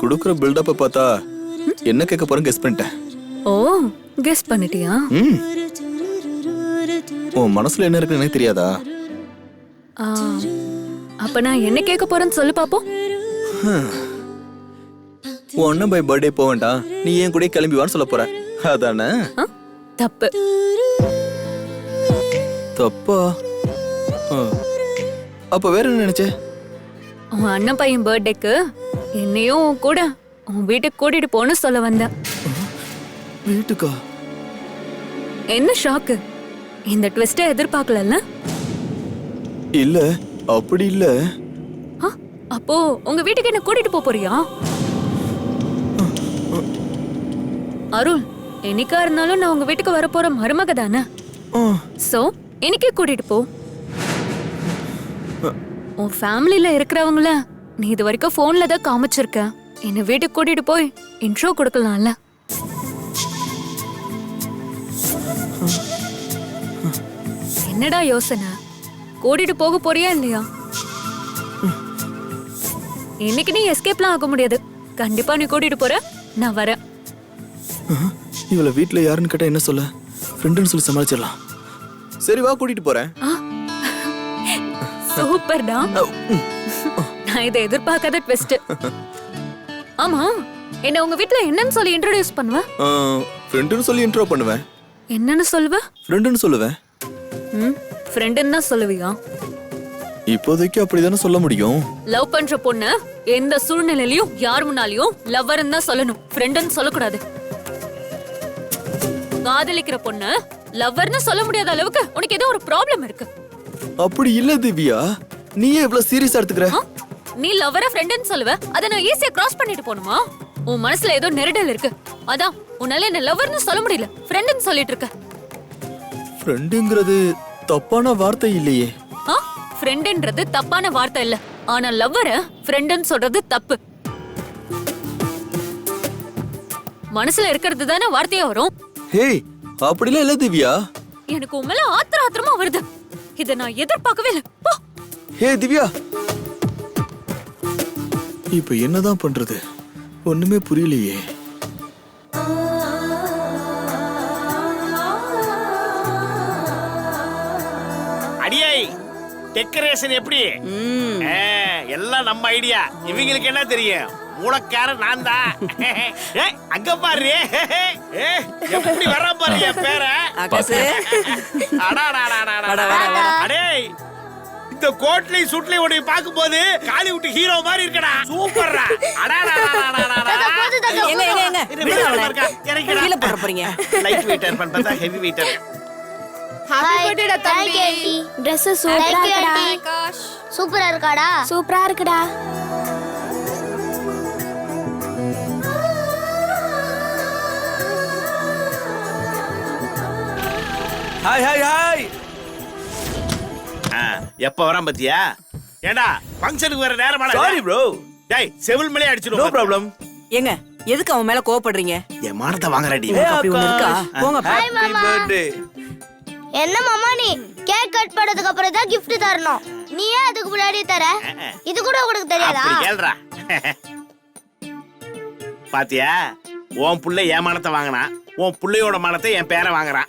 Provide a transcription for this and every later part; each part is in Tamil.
குடுக்குற பில்டப்ப பார்த்தா என்ன கேட்க போறேன் கெஸ் பண்ணிட்டேன். ஓ கெஸ் பண்ணிட்டியா? ம். உன் மனசுல என்ன இருக்குன்னு எனக்கு தெரியாதா? ஆ, அப்ப நான் என்ன கேட்க போறேன்னு சொல்லு பாப்போம். உன் அண்ணன் பை பர்த்டே போக வேண்டாம். நீ ஏன் கூட கிளம்பி வான்னு சொல்ல போற. அதானே? ஆ, தப்பு. தப்பா? ஆ. அப்ப வேற என்ன நினைச்ச? உன் அண்ணன் பையன் பர்த்டேக்கு என்னையும் உன் கூட உன் வீட்டுக்கு கூட்டிட்டு போன்னு சொல்ல வந்தேன் வீட்டுக்கா? என்ன ஷாக்கு இந்த ட்விஸ்ட எதிர்பார்க்கலல்ல? இல்ல அப்படி இல்ல. அப்போ உங்க வீட்டுக்கு என்ன கூட்டிட்டு போப் போறியா? அருள் என்னைக்கா இருந்தாலும் நான் உங்க வீட்டுக்கு வர போற மருமக தானே? சோ இன்னைக்கே கூட்டிட்டு போ. உன் ஃபேமிலில இருக்கிறவங்கள நீ இது வரைக்கும் போன்ல தான் காமிச்சிருக்க. என்ன வீட்டுக்கு கூட்டிட்டு போய் இன்ட்ரோ கொடுக்கலாம்ல. என்னடா யோசனை? கூட்டிட்டு போக போறியா இல்லையா? இன்னைக்கு நீ எஸ்கேப்லாம் ஆக முடியாது. கண்டிப்பா நீ கூட்டிட்டு போற. நான் வரேன். இவள வீட்ல யாருன்னு கேட்டா என்ன சொல்ல? ஃப்ரெண்டுன்னு சொல்லி சமாளிச்சிடலாம். சரி வா கூட்டிட்டு போறேன். சூப்பர்டா. நான் இதை எதிர்பார்க்காத ட்விஸ்ட் ஆமா என்ன உங்க வீட்ல என்னன்னு சொல்லி இன்ட்ரோடியூஸ் பண்ணுவ? ஃப்ரெண்டுன்னு சொல்லி இன்ட்ரோ பண்ணுவேன். என்னன்னு சொல்லுவ? ஃப்ரெண்டுன்னு சொல்லுவேன். ம் ஃப்ரெண்டுன்னு தான் சொல்லுவியா? இப்போதைக்கு அப்படிதானே சொல்ல முடியும். லவ் பண்ற பொண்ணு எந்த சூழ்நிலையிலயும் யார் முன்னாலயும் லவ்வர்னு தான் சொல்லணும். ஃப்ரெண்டுன்னு சொல்லக்கூடாது. காதலிக்கிற பொண்ணு லவ்வர்னு சொல்ல முடியாத அளவுக்கு உனக்கு ஏதோ ஒரு ப்ராப்ளம் இருக்கு. அப்படி இல்ல திவ்யா. நீயே இவ்வளவு சீரியஸா எடுத்துக்கிற? நீ லவ்வர ஃப்ரெண்டுன்னு சொல்லுவ? அத நான் ஈஸியா கிராஸ் பண்ணிட்டு போணுமா உன் மனசுல ஏதோ நெருடல் இருக்கு. அதான் உன்னால என்ன லவ்வர்னு சொல்ல முடியல. ஃப்ரெண்டுன்னு சொல்லிட்டு இருக்க. ஃப்ரெண்டுங்கிறது தப்பான வார்த்தை இல்லையே. ஆ ஃப்ரெண்டுன்றது தப்பான வார்த்தை இல்ல. ஆனா லவ்வர ஃப்ரெண்டுன்னு சொல்றது தப்பு. மனசுல இருக்கிறது தானே வார்த்தையா வரும்? ஹேய் அப்படிலாம் இல்ல திவ்யா. எனக்கு உன் மேல ஆத்திர ஆத்திரமா வருது. இத நான் எதிர்பார்க்கவே இல்ல. ஹே திவ்யா. இப்ப என்னதான் பண்றது? ஒண்ணுமே புரியலையே. அடியை டெக்கரேஷன் எப்படி? ஆ, எல்லாம் நம்ம ஐடியா இவங்களுக்கு என்ன தெரியும்? மூலக்காரன் நான் தான். ஏய், அங்க பாரு. ஏய், எப்படி வர பாரு என் பேர. ஆகாசு அடேய் இந்த கோட்லி சுட்லி உடைய பாக்கும்போது காலிவுட் ஹீரோ மாதிரி இருக்கடா. சூப்பர்ரா. கீழே போட போறீங்க. லைட் வெயிட்டர் பண்ணா ஹெவி வெயிட்டர் சூப்பரா இருக்காடா. சூப்பரா இருக்குடா. ஹாய் ஹாய் ஹாய் எப்ப வரான் பாத்தியா? ஏண்டா ஃபங்க்ஷனுக்கு வர நேரமான சாரி ப்ரோ டேய் செவில் மேலே நோ அடிச்சிடும் ப்ராப்ளம் ஏங்க எதுக்கு அவன் மேல கோவப்படுறீங்க? என் மானத்தை வாங்குறடி அப்படி ஒண்ணு இருக்கா? போங்க ஹாப்பி பர்த்டே என்ன மாமா நீ? கேக் கட் பண்ணதுக்கு அப்புறம் தான் gift தரணும். நீ ஏன் அதுக்கு முன்னாடி தர. இது கூட உனக்கு தெரியாதா? அப்படி கேள்றா. பாத்தியா? உன் புள்ள என் மானத்தை வாங்கினான் உன் புள்ளையோட மானத்தை என் பேரை வாங்குறான்.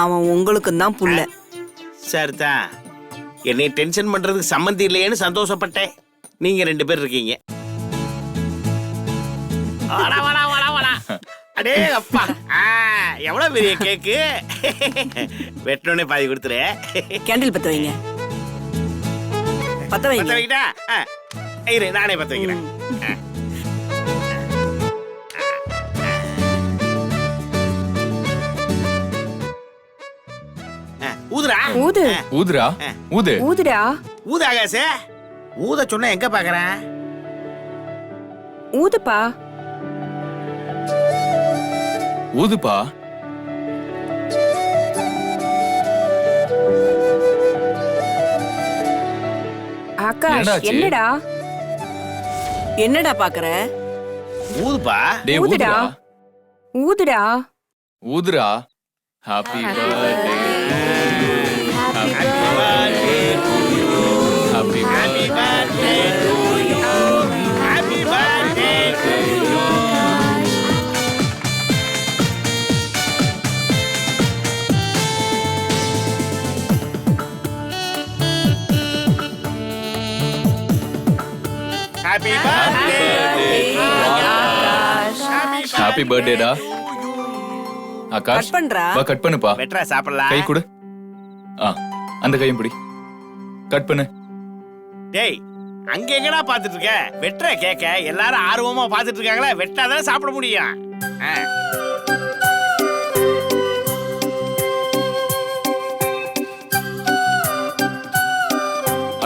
அவன் உங்களுக்கு தான் புள்ள சரிதான் என்னை டென்ஷன் பண்றதுக்கு சம்மந்தி இல்லையேன்னு சந்தோஷப்பட்டேன். நீங்க ரெண்டு பேர் இருக்கீங்க. வாடா, வாடா, வாடா, வாடா. அடே அப்பா. ஆ, எவ்வளவு பெரிய கேக்கு? வெட்டணுன்னே பாதி கொடுத்துரு. கேண்டில் பத்த வைங்க. பத்த பத்த வைங்க வைக்கிட்டா? ஆ, இரு நானே பத்த வைக்கிறேன். ஊதுடா ஊது. ஆ, ஊதுரா ஊது. ஊதுடா. ஊது ஆகாசே ஊத சொன்னா எங்க பாக்குறேன் ஊதுப்பா. ஊதுப்பா. ஆகாஷ்? என்னடா? என்னடா பாக்குற? ஊதுப்பா. டேய் ஊதுடா. ஊதுடா. ஊதுடா. ஊதுரா happy birthday happy birthday happy பர்த்டேடா Akash cut பண்றா? வா கட் பண்ணுப்பா பெட்ரா சாப்பிடலாம். கை கொடு. ஆ அந்த கையும் பிடி. கட் பண்ணு. டேய் அங்க எங்கடா பாத்துட்டு இருக்க வெட்ற கேக்க. எல்லாரும் ஆர்வமா பாத்துட்டு இருக்காங்களா வெட்டாதான் சாப்பிட முடியும்.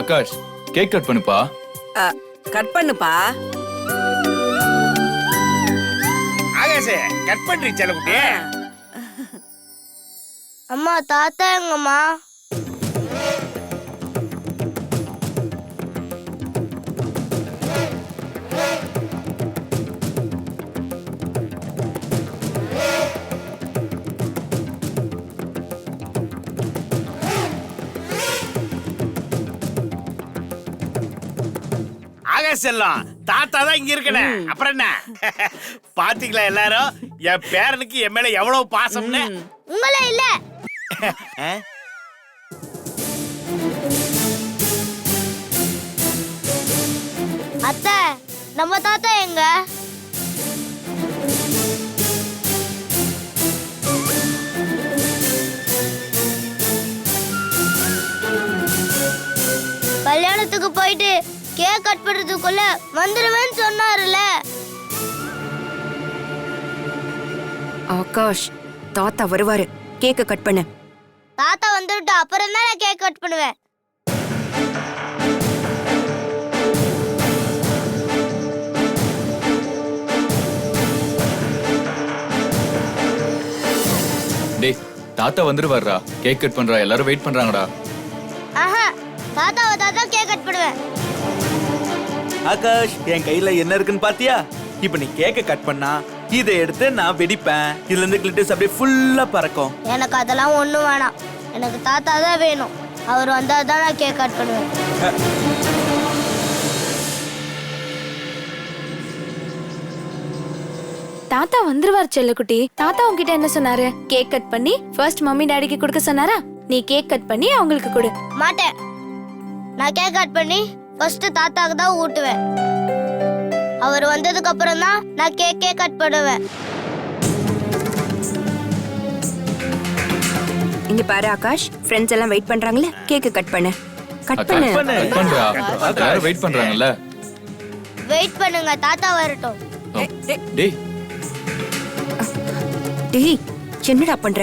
ஆகாஷ் கேக் கட் பண்ணுப்பா. கட் பண்ணுப்பா. ஆகாஷ் கட் பண்றீ செல்லக்குட்டி அம்மா தாத்தா எங்கம்மா? ஆகாஷ் செல்லம். தாத்தா தான் இங்க இருக்கனே. அப்புறம் என்ன? பாத்தீங்களா எல்லாரும்? என் பேரனுக்கு என் மேல எவ்வளவு பாசம்னு? உங்களே இல்ல? அத்தை நம்ம தாத்தா எங்க? கல்யாணத்துக்கு போயிட்டு கேக் கட் பண்றதுக்குள்ள வந்துருவேன்னு சொன்னாருல்ல. ஆகாஷ் தாத்தா வருவாரு. கேக்க கட் பண்ணு. தாத்தா வந்துட்டு அப்புறம் தான் நான் கேக் கட் பண்ணுவேன். டேய் தாத்தா வந்துருவாருடா. கேக் கட் பண்றா எல்லாரும் வெயிட் பண்றாங்கடா. ஆஹா தாத்தாவை தாத்தா கேக் கட் பண்ணுவேன். ஆகாஷ் என் கையில என்ன இருக்குன்னு பாத்தியா? இப்ப நீ கேக்க கட் பண்ணா இதை எடுத்து நான் வெடிப்பேன். இதுல இருந்து கிளிட்டஸ் அப்படியே ஃபுல்லா பறக்கும். எனக்கு அதெல்லாம் ஒண்ணும் வேணாம். எனக்கு தாத்தா தான் வேணும். அவர் வந்தா தான் நான் கேக் கட் பண்ணுவேன். தாத்தா வந்துருவார் செல்லக்குட்டி. தாத்தா உன்கிட்ட என்ன சொன்னாரு? கேக் கட் பண்ணி ஃபர்ஸ்ட் மம்மி டாடிக்கு கொடுக்க சொன்னாரா? நீ கேக் கட் பண்ணி அவங்களுக்கு கொடு. மாட்டேன். நான் கேக் கட் பண்ணி ஃபர்ஸ்ட் தாத்தாக்கு தான் ஊட்டுவேன். அவர் வந்ததுக்கு அப்புறம் தான் நான் கேக்கே கட் பண்ணுவேன். இங்க பாரு ஆகாஷ் ஃப்ரெண்ட்ஸ் எல்லாம் வெயிட் பண்றாங்கல்ல? கேக்க கட் பண்ணு. கட் பண்ணு. கட் பண்றா எல்லாரும் வெயிட் பண்றாங்கல்ல? வெயிட் பண்ணுங்க தாத்தா வரட்டும். டேய். டேய் என்னடா பண்ற?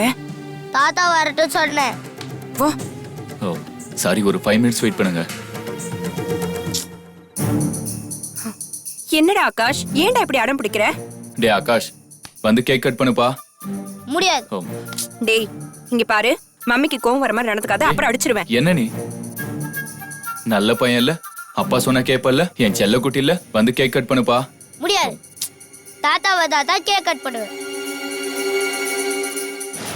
தாத்தா வரட்டும் சொன்னேன். வா ஓ சாரி ஒரு ஃபைவ் மினிட்ஸ் வெயிட் பண்ணுங்க. என்னடா ஆகாஷ்? ஏன்டா இப்படி அடம் பிடிக்கிற? டேய் ஆகாஷ் வந்து கேக் கட் பண்ணுப்பா. முடியாது. ஓ. டேய் இங்க பாரு. மம்மிக்கு கோவம் வர மாதிரி நடந்துக்காத அப்புறம் அடிச்சிருவேன். என்ன நீ? நல்ல பையன் இல்ல? அப்பா சொன்னா கேப்பல்ல என் செல்ல குட்டி இல்ல? வந்து கேக் கட் பண்ணுப்பா. முடியாது. தாத்தாவை தாத்தா கேக் கட் பண்ணுவேன்.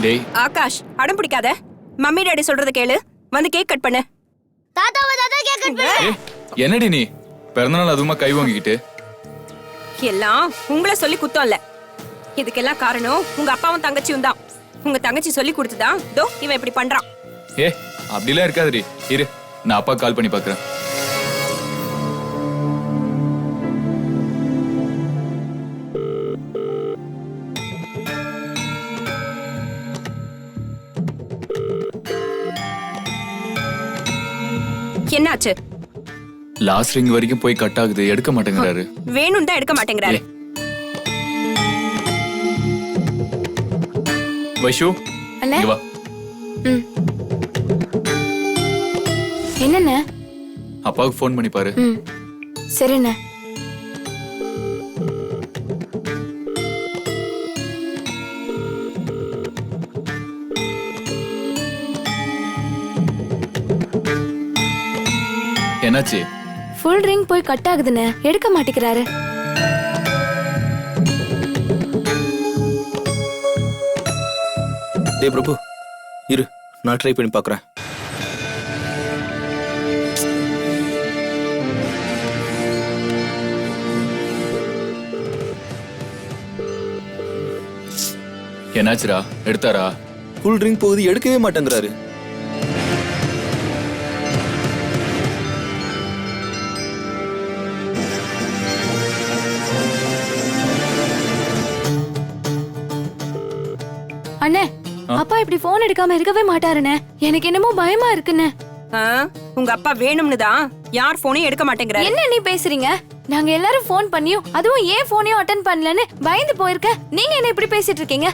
டேய். ஆகாஷ் அடம் பிடிக்காத. மம்மி டாடி சொல்றத கேளு. வந்து கேக் கட் பண்ணு. தாத்தாவை தாத்தா கேக் கட் பண்ணுவேன். ஏய், என்னடி நீ? பிறந்தநாள் அதுவுமா கை வாங்கிக்கிட்டு. எல்லாம் உங்களை சொல்லி குத்தம் இல்ல இதுக்கெல்லாம் காரணம் உங்க அப்பாவும் தங்கச்சியும் தான். உங்க தங்கச்சி சொல்லி கொடுத்துதான் தோ இவன் இப்படி பண்றான். ஏ அப்படிலாம் இருக்காதுடி. இரு நான் அப்பா கால் பண்ணி பாக்குறேன். என்னாச்சு? லாஸ்ட் ரிங் வரைக்கும் போய் கட் ஆகுது. எடுக்க மாட்டேங்கிறாரு. வேணும் தான் எடுக்க மாட்டேங்கிறாரு. வைஷு அண்ணே? இங்க வா. என்னண்ணே? அப்பாவுக்கு ஃபோன் பண்ணி பாரு. ம். சரிண்ணே. என்னாச்சு? ஃபுல் ரிங் போய் கட் ஆகுதுண்ணே எடுக்க மாட்டேங்கிறாரு. டேய் பிரபு இரு நான் ட்ரை பண்ணி பார்க்கறேன் என்னாச்சுடா? எடுத்தாரா? ஃபுல் ட்ரிங்க் போகுது எடுக்கவே மாட்டேங்கிறாரு. அண்ணே அப்பா இப்படி போன் எடுக்காம இருக்கவே மாட்டாருண்ணே. எனக்கு என்னமோ பயமா இருக்குண்ணே. ஆ, உங்க அப்பா வேணும்னு தான் யார் போனையும் எடுக்க மாட்டேங்கிறாரு. என்ன நீ பேசுறீங்க? நாங்க எல்லாரும் ஃபோன் பண்ணியும் அதுவும் ஏன் போனையும் அட்டன் பண்ணலன்னு பயந்து போயிருக்க. நீங்க என்ன இப்படி பேசிட்டு இருக்கீங்க?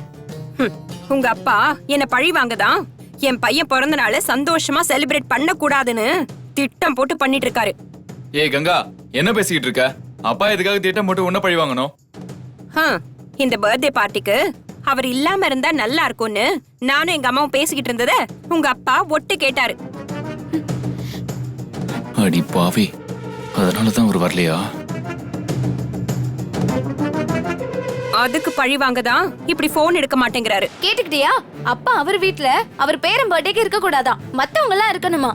உங்க அப்பா என்ன பழி வாங்கதான் என் பையன் பிறந்த நாள சந்தோஷமா செலிப்ரேட் பண்ண கூடாதுன்னு திட்டம் போட்டு பண்ணிட்டு இருக்காரு. ஏய் கங்கா என்ன பேசிக்கிட்டு இருக்க? அப்பா எதுக்காக திட்டம் போட்டு உன்ன பழி வாங்கணும்? இந்த பர்த்டே பார்ட்டிக்கு அவர் இல்லாம இருந்தா நல்லா இருக்கும்னு நானும் எங்க அம்மாவும் பேசிக்கிட்டு இருந்தத உங்க அப்பா ஒட்டு கேட்டாரு. அடி பாவி. அதனாலதான் அவர் வரலையா? அதுக்கு பழி வாங்கதான் இப்படி போன் எடுக்க மாட்டேங்கிறாரு. கேட்டுக்கிட்டியா? அப்பா அவர் வீட்ல அவர் பேரன் பர்த்டேக்கு இருக்க கூடாதான் மத்தவங்க எல்லாம் இருக்கணுமா?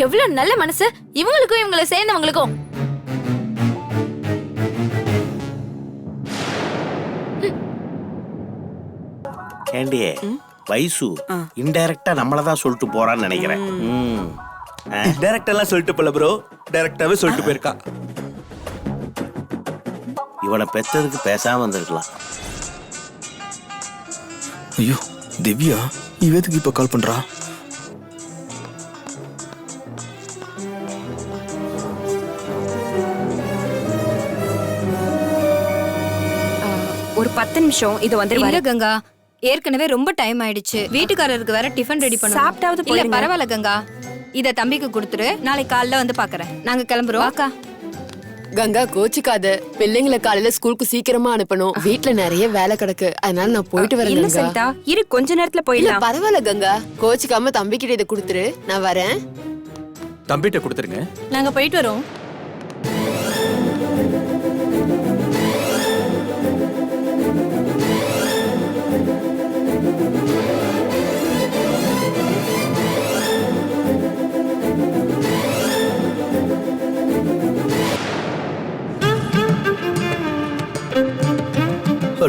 எவ்வளவு நல்ல மனசு. இவங்களுக்கும் இவங்களை சேர்ந்தவங்களுக்கும். ஏண்டி வயசு இன்டைரக்டா நம்மள தான் சொல்லிட்டு போறான்னு நினைக்கிறேன். ம். ஆ? டைரக்ட் எல்லாம் சொல்லிட்டு போல ப்ரோ டைரக்டாவே சொல்லிட்டு போயிருக்கா. இவனை பெத்ததுக்கு பேசாம வந்திருக்கலாம் ஐயோ திவ்யா இவத்துக்கு இப்ப கால் பண்றா? ஒரு பத்து நிமிஷம் இது இல்ல வந்துருவாரு கங்கா ஏற்கனவே ரொம்ப டைம் ஆயிடுச்சு. வீட்டுக்காரருக்கு வேற டிஃபன் ரெடி பண்ணணும். சாப்பிட்டாவது இல்ல. பரவாயில்ல கங்கா. இத தம்பிக்கு கொடுத்துரு. நாளைக்கு காலைல வந்து பாக்குறேன். நாங்க கிளம்புறோம். அக்கா கங்கா கோச்சுக்காத. பிள்ளைங்களை காலையில ஸ்கூலுக்கு சீக்கிரமா அனுப்பணும். வீட்ல நிறைய வேலை கிடக்கு. அதனால நான் போயிட்டு வரேன் இல்ல சரிதா இரு கொஞ்ச நேரத்துல இல்ல போயிடலாம். பரவாயில்ல கங்கா. கோச்சுக்காம தம்பிக்கிட்ட இதை கொடுத்துரு. நான் வரேன். தம்பிட்ட கொடுத்துருங்க. நாங்க போயிட்டு வரோம்.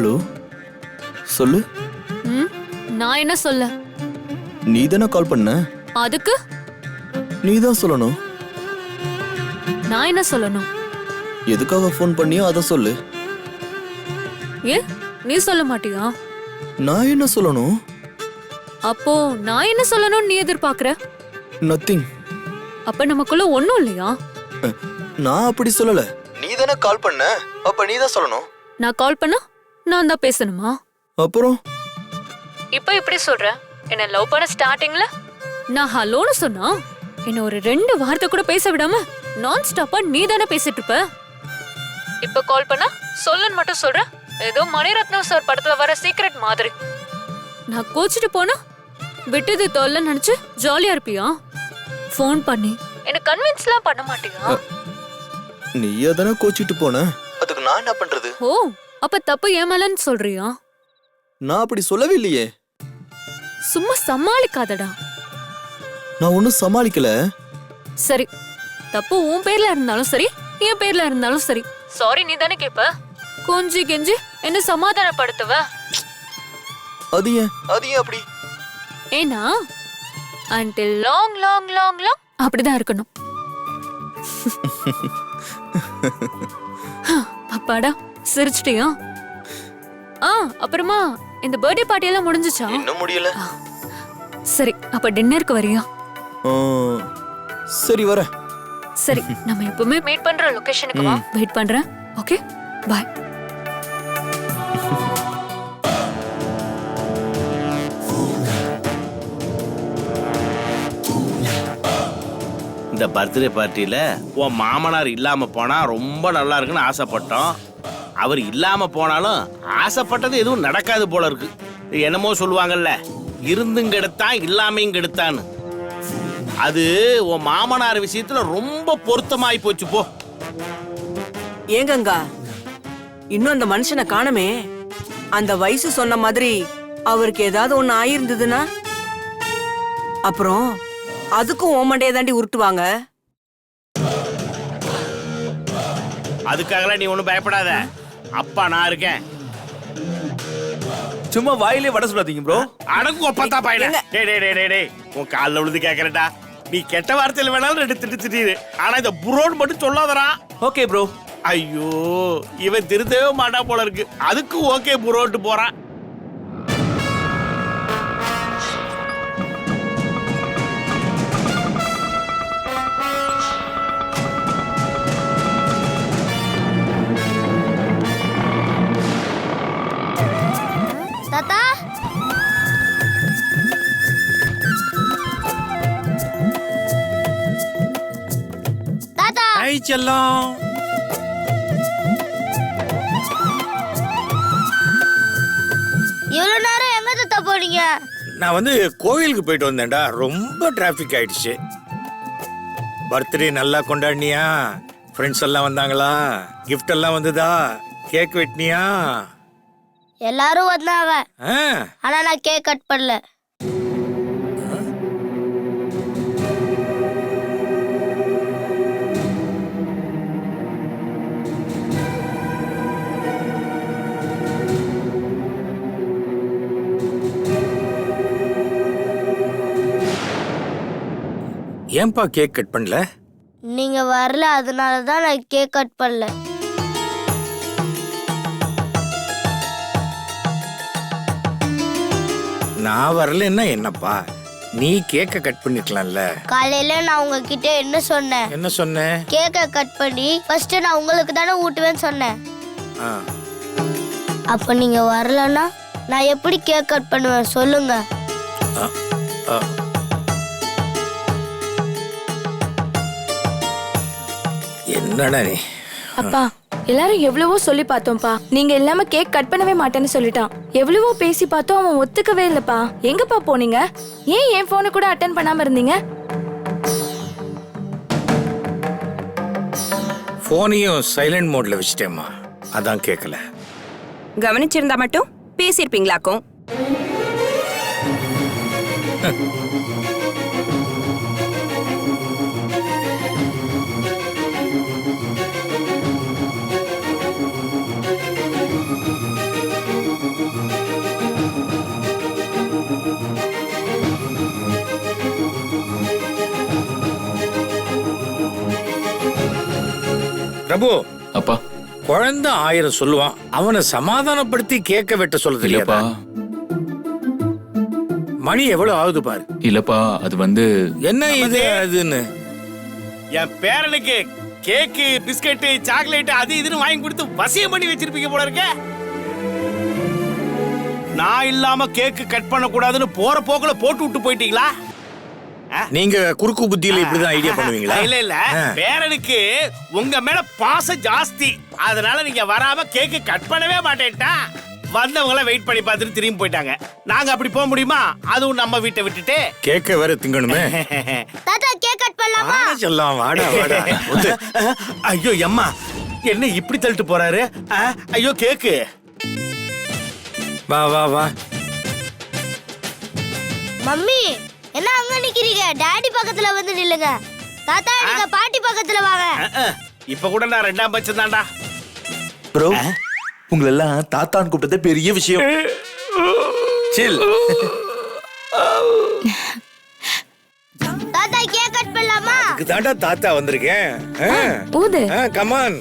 ஹலோ சொல்லு. ம், நான் என்ன சொல்ல? நீ தானே கால் பண்ண? அதுக்கு? நீ தான் சொல்லணும். நான் என்ன சொல்லணும்? எதுக்காக ஃபோன் பண்ணியோ அதை சொல்லு. ஏ நீ சொல்ல மாட்டியா? நான் என்ன சொல்லணும்? அப்போ நான் என்ன சொல்லணும்னு நீ எதிர்பார்க்கற? நத்திங் அப்ப நமக்குள்ள ஒண்ணும் இல்லையா? நான் அப்படி சொல்லல. நீ தானே கால் பண்ண? அப்ப நீ தான் சொல்லணும். நான் கால் பண்ணா? நான் தான் பேசணுமா? அப்புறம்? இப்போ இப்படி சொல்ற? என்ன லவ் பண்ண ஸ்டார்டிங்ல நான் ஹலோன்னு சொன்னா என்ன ஒரு ரெண்டு வார்த்தை கூட பேச விடாம நான் ஸ்டாப்பா நீ தானே பேசிட்டு இருப்ப? இப்ப கால் பண்ணா சொல்லுன்னு மட்டும் சொல்ற? ஏதோ மணிரத்னம் சார் படத்துல வர சீக்ரெட் மாதிரி. நான் கோச்சிட்டு போனா விட்டது தொல்ல நினைச்சு ஜாலியா இருப்பியா? ஃபோன் பண்ணி. என்ன கன்வின்ஸ்லாம் பண்ண மாட்டியா? நீயே தானே கோச்சிட்டு போன? அதுக்கு நான் என்ன பண்றது? ஓ அப்ப தப்பு ஏமாலன்னு சொல்றியா? நான் அப்படி சொல்லவே இல்லையே சும்மா சமாளிக்காதடா. நான் ஒன்னும் சமாளிக்கல. சரி தப்பு உன் பேர்ல இருந்தாலும் சரி என் பேர்ல இருந்தாலும் சரி. சாரி நீ தானே கேப்ப? கொஞ்சி கெஞ்சி என்ன சமாதானப்படுத்துவ? அது ஏன்? அது ஏன் அப்படி? ஏன்னா until long long long long அப்படிதான் இருக்கணும். அப்பாடா. சிரிச்சிட்டியா? ஆ அப்புறமா இந்த பர்த்டே பார்ட்டி எல்லாம் முடிஞ்சுச்சா? இன்னும் முடியல. சரி அப்ப டின்னருக்கு வரியா? சரி வரேன். சரி நம்ம எப்பவுமே மீட் பண்ற லொகேஷனுக்கு வா. வெயிட் பண்றேன். ஓகே பாய் இந்த பர்த்டே பார்ட்டியில உன் மாமனார் இல்லாம போனா ரொம்ப நல்லா இருக்குன்னு ஆசைப்பட்டோம். அவர் இல்லாம போனாலும் ஆசைப்பட்டது எதுவும் நடக்காது போல இருக்கு. என்னமோ சொல்லுவாங்கல்ல இருந்தும் கெடுத்தான் இல்லாமையும் கெடுத்தான்னு அது உன் மாமனார் விஷயத்துல ரொம்ப பொருத்தமாயி போச்சு போ. ஏங்கங்கா இன்னும் அந்த மனுஷனை காணமே. அந்த வயசு சொன்ன மாதிரி அவருக்கு ஏதாவது ஒண்ணு ஆயிருந்ததுன்னா? அப்புறம் அதுக்கும் ஓமண்டைய தாண்டி உருட்டுவாங்க. அதுக்காகலாம் நீ ஒன்றும் பயப்படாத. அப்பா நான் இருக்கேன். சும்மா வாயிலே வட சொல்லாதீங்க ப்ரோ அடங்கு ஒப்பத்தா பையன. டேய் டேய் டேய் டேய் டேய் உன் காலில் விழுந்து கேட்கறேன்டா நீ கெட்ட வார்த்தையில வேணாலும் ரெண்டு திட்டு திட்டிடு ஆனா இந்த புரோட் மட்டும் சொல்லாதடா. ஓகே ப்ரோ ஐயோ இவன் திருந்தவே மாட்டா போல இருக்கு. அதுக்கு ஓகே புரோட்டு போறான். தாத்தா. தாத்தா. ஐ செல்லம். இவ்வளவு நேரம் எங்க தாத்தா போனீங்க? நான் வந்து கோவிலுக்கு போயிட்டு வந்தேன்டா. ரொம்ப டிராஃபிக் ஆயிடுச்சு. பர்த்டே நல்லா கொண்டாடினியா? ஃப்ரெண்ட்ஸ் எல்லாம் வந்தாங்களா? கிஃப்ட் எல்லாம் வந்ததா? கேக் வெட்டினியா? எல்லாரும் வந்தாங்க ஆனா நான் கேக் கட் பண்ணல. ஏன்பா கேக் கட் பண்ணல? நீங்க வரல அதனால தான் நான் கேக் கட் பண்ணல. நான் வரலன்னா என்னப்பா? நீ கேக்க கட் பண்ணிக்கலாம்ல காலையில நான் உங்ககிட்ட என்ன சொன்னேன்? என்ன சொன்ன? கேக்கை கட் பண்ணி ஃபர்ஸ்ட் நான் உங்களுக்கு தானே ஊட்டுவேன்னு சொன்னேன். அப்போ நீங்க வரலன்னா நான் எப்படி கேக் கட் பண்ணுவேன் சொல்லுங்க. என்னடா நீ? அப்பா எல்லாரும் எவ்வளவோ சொல்லி பார்த்தோம்ப்பா. நீங்க இல்லாம கேக் கட் பண்ணவே மாட்டேன்னு சொல்லிட்டான். எவ்வளவோ பேசி பார்த்தோம் அவன் ஒத்துக்கவே இல்லப்பா. எங்கப்பா போனீங்க? ஏன் என் போனை கூட அட்டன் பண்ணாம இருந்தீங்க? போனையும் சைலண்ட் மோட்ல வச்சுட்டேம்மா. அதான் கேட்கல கவனிச்சிருந்தா மட்டும் பேசியிருப்பீங்களாக்கும். பிரபு அப்பா. குழந்தை ஆயிரம் சொல்லுவான். அவனை சமாதானப்படுத்தி கேட்க வெட்ட சொல்ல இல்லப்பா. தெரியாதா மணி எவ்வளவு ஆகுது பாரு. இல்லப்பா அது வந்து என்ன இது? அதுன்னு. என் பேரனுக்கு கேக்கு பிஸ்கட் சாக்லேட் அது இதுன்னு வாங்கி கொடுத்து வசியம் பண்ணி வச்சிருப்பீங்க போல இருக்க. நான் இல்லாம கேக்கு கட் பண்ண கூடாதுன்னு போற போக்குல போட்டு விட்டு போயிட்டீங்களா? நீங்க குறுக்கு புத்தியில இப்படிதான் ஐடியா பண்ணுவீங்களா? இல்ல இல்ல. பேரனுக்கு உங்க மேல பாசம் ஜாஸ்தி. அதனால நீங்க வராம கேக்கு கட் பண்ணவே மாட்டேன்ட்டா. வந்தவங்கள வெயிட் பண்ணி பார்த்துட்டு திரும்பி போயிட்டாங்க. நாங்க அப்படி போக முடியுமா? அதுவும் நம்ம வீட்டை விட்டுட்டு. கேக்க வேற திங்கணுமே. தாத்தா கேக் கட் பண்ணலாமா? வாடா செல்லம் வாடா வாடா. ஐயோ அம்மா என்ன இப்படி தள்ளிட்டு போறாரு? ஐயோ கேக்கு வா வா வா. மம்மி என்ன அங்க நிக்கிறீங்க? டாடி பக்கத்துல வந்து நில்லுங்க. தாத்தா நீங்க பாட்டி பக்கத்துல வாங்க. இப்ப கூட நான் ரெண்டாம் பட்சம் தான்டா. ப்ரோ உங்களெல்லாம் தாத்தான்னு கூப்பிட்டதே பெரிய விஷயம். சில். தாத்தா கேக் கட் பண்ணலாமா? இதுதான்டா தாத்தா வந்திருக்கேன். ஊது come on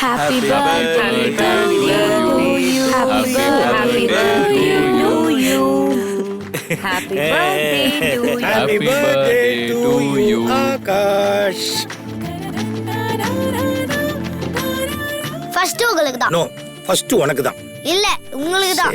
happy birthday Happy birthday happy birthday to Happy birthday to you. Akash first உங்களுக்கு தான் நோ ஃபர்ஸ்ட் உனக்கு தான் இல்ல உங்களுக்கு தான்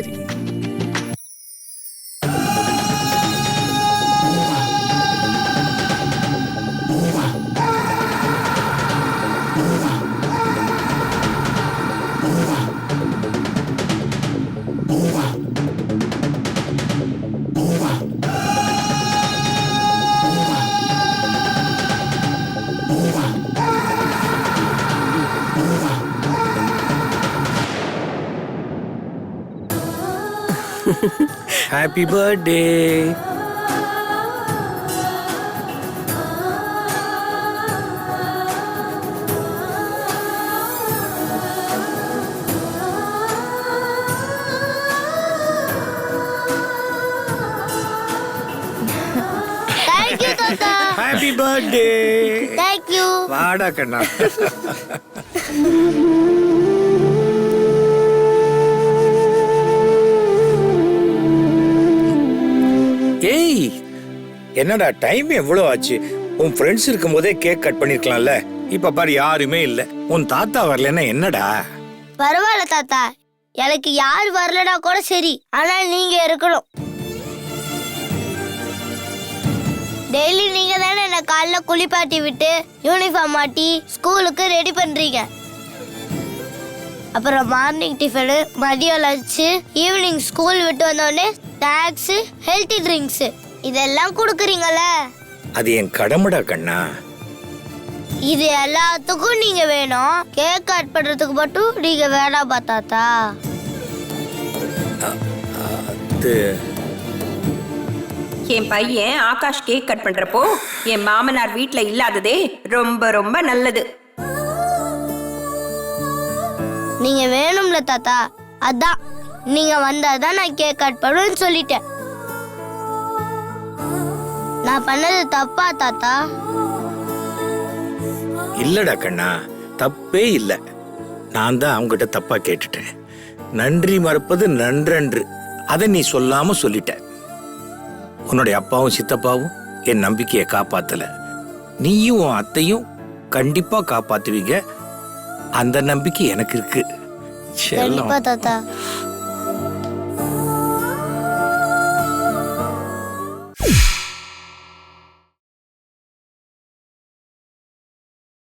சரி ஹாப்பி பர்த்டே தேங்க்யூ தாத்தா பர்த்டே தேங்க்யூ வாடா கண்ணா என்னடா டைம் எவ்வளோ ஆச்சு? உன் ஃப்ரெண்ட்ஸ் இருக்கும் போதே கேக் கட் பண்ணிருக்கலாம்ல. இப்ப பாரு யாருமே இல்ல. உன் தாத்தா வரலன்னா என்னடா? பரவாயில்ல தாத்தா. எனக்கு யார் வரலனா கூட சரி. ஆனா நீங்க இருக்கணும். டெய்லி நீங்க தானே என்ன காலைல குளிப்பாட்டி விட்டு யூனிஃபார்ம் மாட்டி ஸ்கூலுக்கு ரெடி பண்றீங்க? அப்புறம் மார்னிங் டிஃபனு மதியம் லஞ்சு ஈவினிங் ஸ்கூல் விட்டு வந்தோடனே ஸ்நாக்ஸு ஹெல்த்தி ட்ரிங்க்ஸு இதெல்லாம் கொடுக்குறீங்கல்ல அது என் கடமைடா கண்ணா. இது எல்லாத்துக்கும் நீங்க வேணும். கேக் கட் பண்றதுக்கு மட்டும் நீங்க வேணாம் தாத்தா அது என் பையன் ஆகாஷ் கேக் கட் பண்றப்போ என் மாமனார் வீட்ல இல்லாததே ரொம்ப ரொம்ப நல்லது. நீங்க வேணும்ல தாத்தா. அதான் நீங்க வந்தாதான் நான் கேக் கட் பண்ணுவேன்னு சொல்லிட்டேன். நான் பண்ணது தப்பா தாத்தா? இல்லடா கண்ணா தப்பே இல்ல. நான் தான் அவங்ககிட்ட தப்பா கேட்டுட்டேன். நன்றி மறப்பது நன்றன்று. அதை நீ சொல்லாம சொல்லிட்ட. உன்னுடைய அப்பாவும் சித்தப்பாவும் என் நம்பிக்கையை காப்பாத்தல. நீயும் உன் அத்தையும் கண்டிப்பா காப்பாத்துவீங்க. அந்த நம்பிக்கை எனக்கு இருக்கு. செல்லம். தாத்தா.